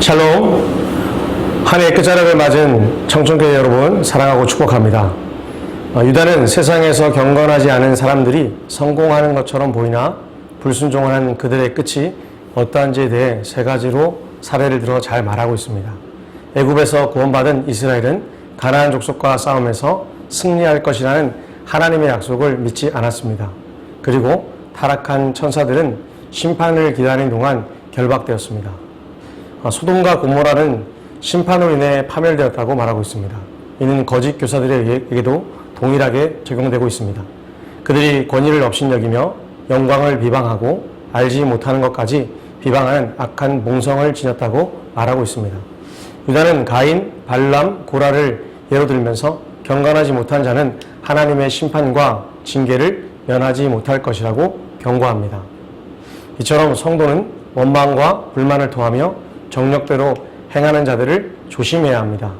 샬롬 한해 끝자락을 맞은 청천교회 여러분 사랑하고 축복합니다. 어, 유다는 세상에서 경건하지 않은 사람들이 성공하는 것처럼 보이나 불순종을 한 그들의 끝이 어떠한지에 대해 세 가지로 사례를 들어 잘 말하고 있습니다. 애굽에서 구원받은 이스라엘은 가나안 족속과 싸움에서 승리할 것이라는 하나님의 약속을 믿지 않았습니다. 그리고 타락한 천사들은 심판을 기다리는 동안 결박되었습니다. 아, 소돔과 고모라는 심판으로 인해 파멸되었다고 말하고 있습니다. 이는 거짓 교사들에게도 동일하게 적용되고 있습니다. 그들이 권위를 업신여기며 영광을 비방하고 알지 못하는 것까지 비방하는 악한 몽성을 지녔다고 말하고 있습니다. 유다는 가인, 발람, 고라를 예로 들면서 경건하지 못한 자는 하나님의 심판과 징계를 면하지 못할 것이라고 경고합니다. 이처럼 성도는 원망과 불만을 토하며 정력대로 행하는 자들을 조심해야 합니다.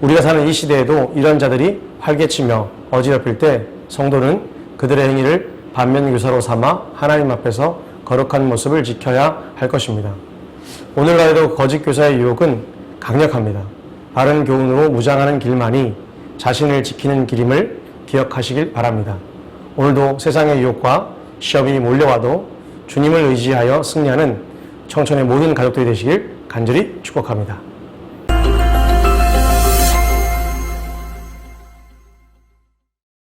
우리가 사는 이 시대에도 이런 자들이 활개치며 어지럽힐 때 성도는 그들의 행위를 반면교사로 삼아 하나님 앞에서 거룩한 모습을 지켜야 할 것입니다. 오늘날에도 거짓 교사의 유혹은 강력합니다. 바른 교훈으로 무장하는 길만이 자신을 지키는 길임을 기억하시길 바랍니다. 오늘도 세상의 유혹과 시험이 몰려와도 주님을 의지하여 승리하는 청천의 모든 가족들이 되시길 간절히 축복합니다.